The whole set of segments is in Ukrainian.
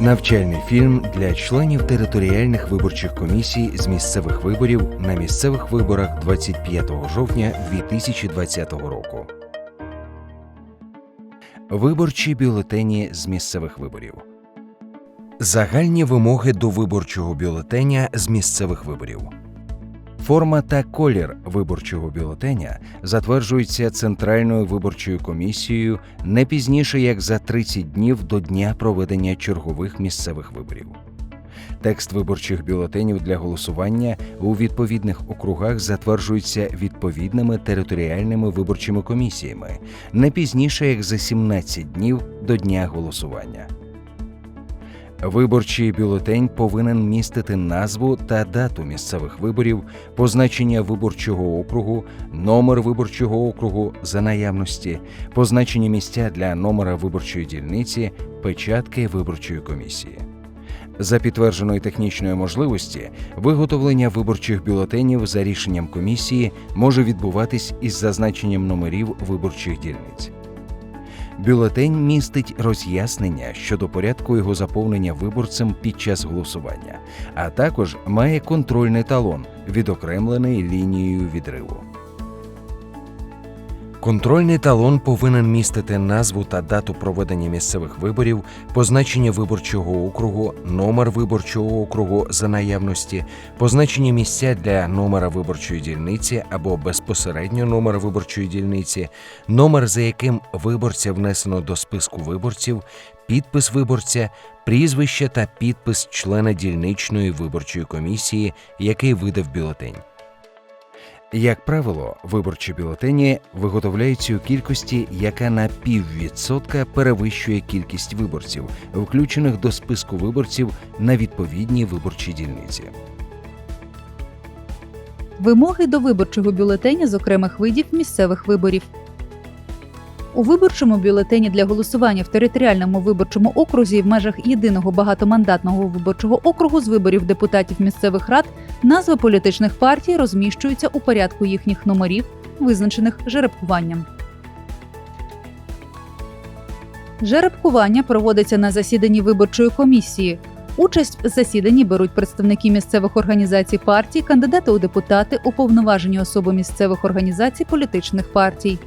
Навчальний фільм для членів територіальних виборчих комісій з місцевих виборів на місцевих виборах 25 жовтня 2020 року. Виборчі бюлетені з місцевих виборів. Загальні вимоги до виборчого бюлетеня з місцевих виборів. Форма та колір виборчого бюлетеня затверджуються Центральною виборчою комісією не пізніше як за 30 днів до дня проведення чергових місцевих виборів. Текст виборчих бюлетенів для голосування у відповідних округах затверджується відповідними територіальними виборчими комісіями не пізніше як за 17 днів до дня голосування. Виборчий бюлетень повинен містити назву та дату місцевих виборів, позначення виборчого округу, номер виборчого округу за наявності, позначені місця для номера виборчої дільниці, печатки виборчої комісії. За підтвердженої технічної можливості, виготовлення виборчих бюлетенів за рішенням комісії може відбуватись із зазначенням номерів виборчих дільниць. Бюлетень містить роз'яснення щодо порядку його заповнення виборцем під час голосування, а також має контрольний талон, відокремлений лінією відриву. Контрольний талон повинен містити назву та дату проведення місцевих виборів, позначення виборчого округу, номер виборчого округу за наявності, позначені місця для номера виборчої дільниці або безпосередньо номер виборчої дільниці, номер, за яким виборця внесено до списку виборців, підпис виборця, прізвище та підпис члена дільничної виборчої комісії, який видав бюлетень. Як правило, виборчі бюлетені виготовляються у кількості, яка на піввідсотка перевищує кількість виборців, включених до списку виборців на відповідній виборчій дільниці. Вимоги до виборчого бюлетеня з окремих видів місцевих виборів. У виборчому бюлетені для голосування в територіальному виборчому окрузі в межах єдиного багатомандатного виборчого округу з виборів депутатів місцевих рад назви політичних партій розміщуються у порядку їхніх номерів, визначених жеребкуванням. Жеребкування проводиться на засіданні виборчої комісії. Участь в засіданні беруть представники місцевих організацій партій, кандидати у депутати, уповноважені особи місцевих організацій політичних партій.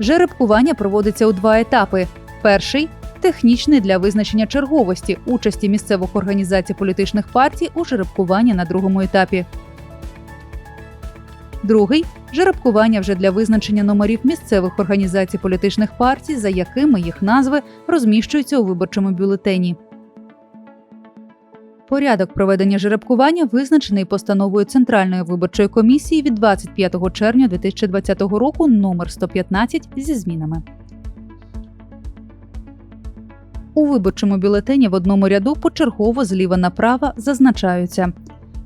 Жеребкування проводиться у два етапи. Перший технічний для визначення черговості участі місцевих організацій політичних партій у жеребкуванні на другому етапі. Другий жеребкування вже для визначення номерів місцевих організацій політичних партій, за якими їх назви розміщуються у виборчому бюлетені. Порядок проведення жеребкування визначений постановою Центральної виборчої комісії від 25 червня 2020 року номер 115 зі змінами. У виборчому бюлетені в одному ряду почергово зліва направо зазначаються.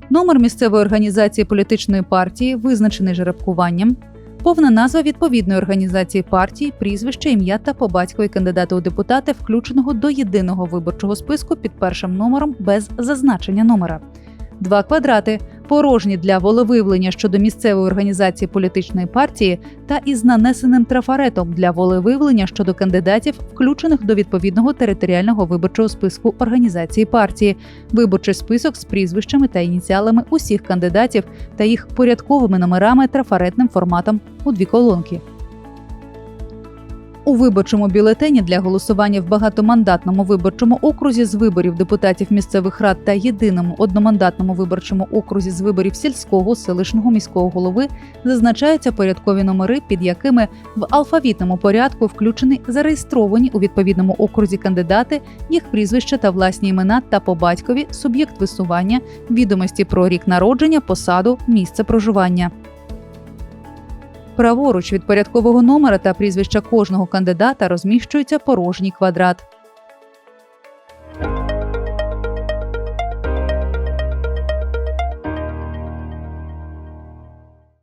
Номер місцевої організації політичної партії, визначений жеребкуванням, повна назва відповідної організації партії, прізвище, ім'я та по батькові кандидата у депутати, включеного до єдиного виборчого списку під першим номером без зазначення номера. Два квадрати порожні для волевиявлення щодо місцевої організації політичної партії та із нанесеним трафаретом для волевиявлення щодо кандидатів, включених до відповідного територіального виборчого списку організації партії, виборчий список з прізвищами та ініціалами усіх кандидатів та їх порядковими номерами трафаретним форматом у дві колонки. У виборчому бюлетені для голосування в багатомандатному виборчому окрузі з виборів депутатів місцевих рад та єдиному одномандатному виборчому окрузі з виборів сільського, селищного міського голови зазначаються порядкові номери, під якими в алфавітному порядку включені зареєстровані у відповідному окрузі кандидати, їх прізвища та власні імена та по батькові, суб'єкт висування, відомості про рік народження, посаду, місце проживання. Праворуч від порядкового номера та прізвища кожного кандидата розміщується порожній квадрат.